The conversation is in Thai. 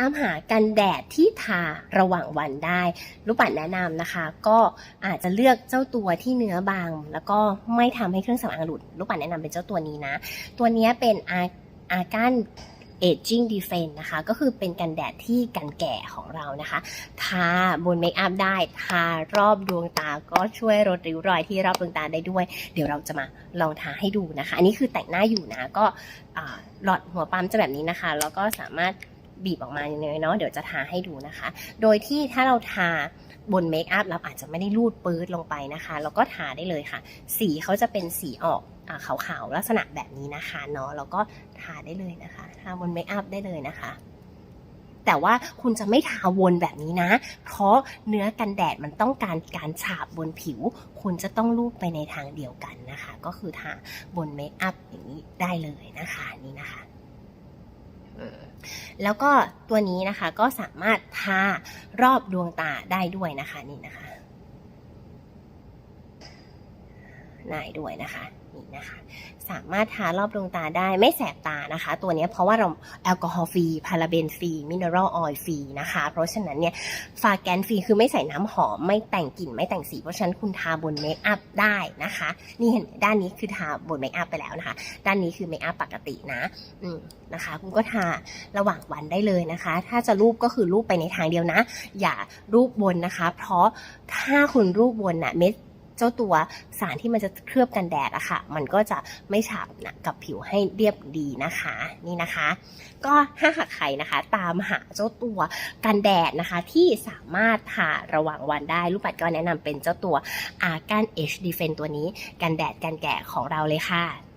ตามหากันแดดที่ทาระหว่างวันได้ลูกปัดแนะนำนะคะ ก็อาจจะเลือกเจ้าตัวที่เนื้อบาง แล้วก็ไม่ทำให้เครื่องสำอางหลุดลูกปัดแนะนำเป็นเจ้าตัวนี้นะ ตัวนี้เป็นอาอาการเอจจิ้งดีเฟนนะคะ ก็คือเป็นกันแดดที่กันแก่ของเรานะคะ ทาบนเมคอัพได้ ทารอบดวงตาก็ช่วยลดริ้วรอยที่รอบดวงตาได้ด้วย เดี๋ยวเราจะมาลองทาให้ดูนะคะ อันนี้คือแต่งหน้าอยู่นะ ก็หลอดหัวปั๊มจะแบบนี้นะคะ แล้วก็สามารถ บีบออกมาอย่างนี้เนาะเดี๋ยวจะทาให้ดูนะคะ โดยที่ถ้าเราทาบนเมคอัพเราอาจจะไม่ได้รูดปื๊ดลงไปนะคะ แล้วก็ทาได้เลยค่ะ สีเขาจะเป็นสีออกอาขาวๆลักษณะแบบนี้นะคะเนาะแล้วก็ทาได้เลยนะคะ ทาบนเมคอัพได้เลยนะคะแต่ว่าคุณจะไม่ทาวนแบบนี้นะ เพราะเนื้อกันแดดมันต้องการการฉาบบนผิว คุณจะต้องลูบไปในทางเดียวกันนะคะ ก็คือทาบนเมคอัพอย่างนี้ได้เลยนะคะนี่นะคะ แล้วก็ตัวนี้นะคะก็สามารถทารอบดวงตาได้ด้วยนะคะนี่นะคะ ได้ด้วยนะคะนี่นะคะ สามารถทารอบดวงตาได้ไม่แสบตานะคะ ตัวนี้เพราะว่าเราแอลกอฮอล์ฟรีพาราเบนฟรีมินเนอรัลออยล์ฟรีนะคะ เพราะฉะนั้นเนี่ยฟาแกนฟรีคือไม่ใส่น้ำหอม ไม่แต่งกลิ่น ไม่แต่งสี เพราะฉะนั้นคุณทาบนเมคอัพได้นะคะ นี่เห็นด้านนี้คือทาบนเมคอัพไปแล้วนะคะ ด้านนี้คือเมคอัพปกตินะอืมนะคะ คุณก็ทาระหว่างวันได้เลยนะคะ ถ้าจะรูปก็คือรูปไปในทางเดียวนะ อย่ารูปบนนะคะ เพราะถ้าคุณรูปบนน่ะเม็ด เจ้าตัวสารที่มันจะเคลือบกันแดดอะค่ะ มันก็จะไม่ฉาบนะกับผิวให้เรียบดีนะคะ นี่นะคะ ก็ถ้าหากใครนะคะ ตามหาเจ้าตัวกันแดดนะคะ ที่สามารถทาระหว่างวันได้ลูกปัดก็แนะนำเป็นเจ้าตัวอากัน H Defend ตัวนี้ กันแดดกันแก่ของเราเลยค่ะ